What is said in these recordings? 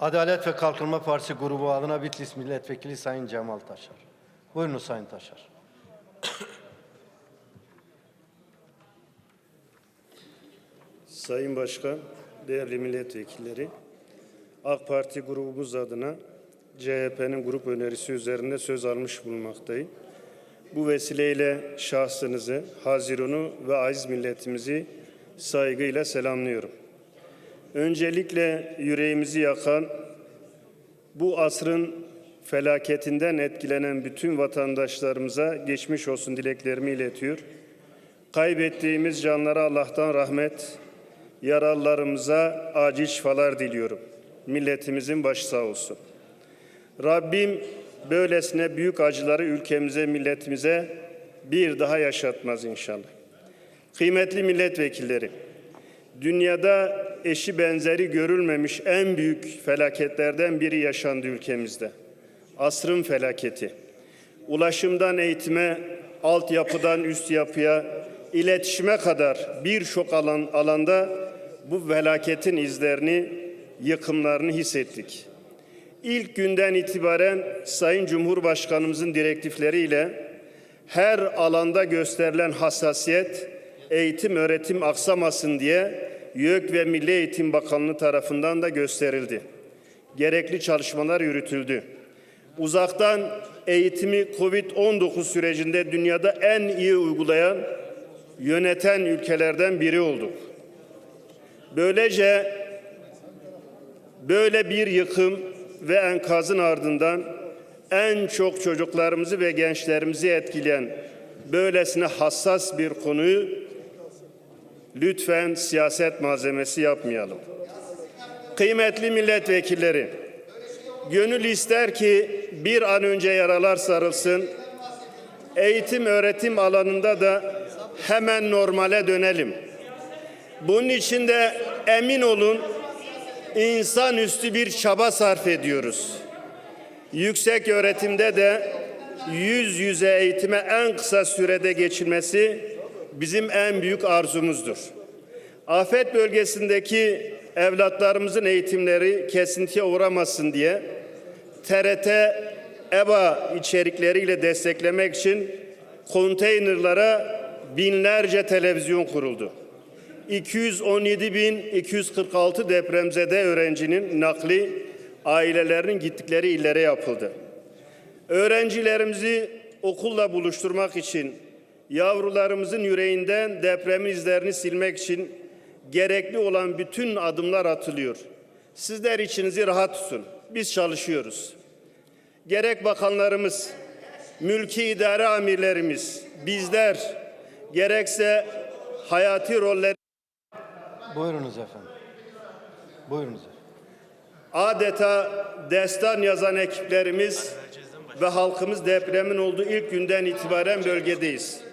Adalet ve Kalkınma Partisi grubu adına Bitlis Milletvekili Sayın Cemal Taşar. Buyurunuz Sayın Taşar. Sayın Başkan, değerli milletvekilleri, AK Parti grubumuz adına CHP'nin grup önerisi üzerinde söz almış bulunmaktayım. Bu vesileyle şahsınızı, Haziran'ı ve aziz milletimizi saygıyla selamlıyorum. Öncelikle yüreğimizi yakan, bu asrın felaketinden etkilenen bütün vatandaşlarımıza geçmiş olsun dileklerimi iletiyor. Kaybettiğimiz canlara Allah'tan rahmet, yaralılarımıza acil şifalar diliyorum. Milletimizin başı sağ olsun. Rabbim böylesine büyük acıları ülkemize, milletimize bir daha yaşatmaz inşallah. Kıymetli milletvekilleri, dünyada eşi benzeri görülmemiş en büyük felaketlerden biri yaşandı ülkemizde. Asrın felaketi. Ulaşımdan eğitime, altyapıdan üst yapıya, iletişime kadar birçok alan, alanda bu felaketin izlerini, yıkımlarını hissettik. İlk günden itibaren Sayın Cumhurbaşkanımızın direktifleriyle her alanda gösterilen hassasiyet eğitim öğretim aksamasın diye YÖK ve Milli Eğitim Bakanlığı tarafından da gösterildi. Gerekli çalışmalar yürütüldü. Uzaktan eğitimi Covid-19 sürecinde dünyada en iyi uygulayan, yöneten ülkelerden biri olduk. Böylece böyle bir yıkım ve enkazın ardından en çok çocuklarımızı ve gençlerimizi etkileyen böylesine hassas bir konuyu lütfen siyaset malzemesi yapmayalım. Kıymetli milletvekilleri, gönül ister ki bir an önce yaralar sarılsın, eğitim öğretim alanında da hemen normale dönelim. Bunun için de emin olun insanüstü bir çaba sarf ediyoruz. Yüksek öğretimde de yüz yüze eğitime en kısa sürede geçilmesi bizim en büyük arzumuzdur. Afet bölgesindeki evlatlarımızın eğitimleri kesintiye uğramasın diye TRT EBA içerikleriyle desteklemek için konteynerlara binlerce televizyon kuruldu. 217.246 depremzede öğrencinin nakli ailelerinin gittikleri illere yapıldı. Öğrencilerimizi okulla buluşturmak için yavrularımızın yüreğinden depremin izlerini silmek için gerekli olan bütün adımlar atılıyor. Sizler içinizi rahat tutun. Biz çalışıyoruz. Gerek bakanlarımız, mülki idare amirlerimiz, bizler gerekse hayati roller Buyurunuz efendim. Buyurunuz efendim. adeta destan yazan ekiplerimiz ve halkımız depremin olduğu ilk günden itibaren bölgedeyiz.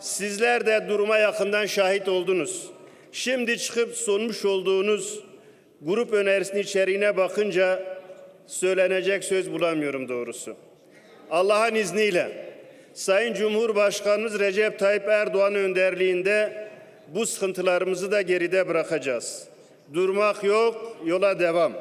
Sizler de duruma yakından şahit oldunuz. Şimdi çıkıp sunmuş olduğunuz grup önerisinin içeriğine bakınca söylenecek söz bulamıyorum doğrusu. Allah'ın izniyle Sayın Cumhurbaşkanımız Recep Tayyip Erdoğan önderliğinde bu sıkıntılarımızı da geride bırakacağız. Durmak yok, yola devam.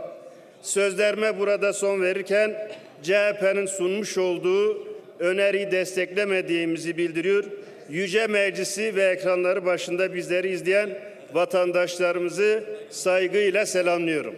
Sözlerime burada son verirken CHP'nin sunmuş olduğu öneriyi desteklemediğimizi bildiriyor. Yüce Meclisi ve ekranları başında bizleri izleyen vatandaşlarımızı saygıyla selamlıyorum.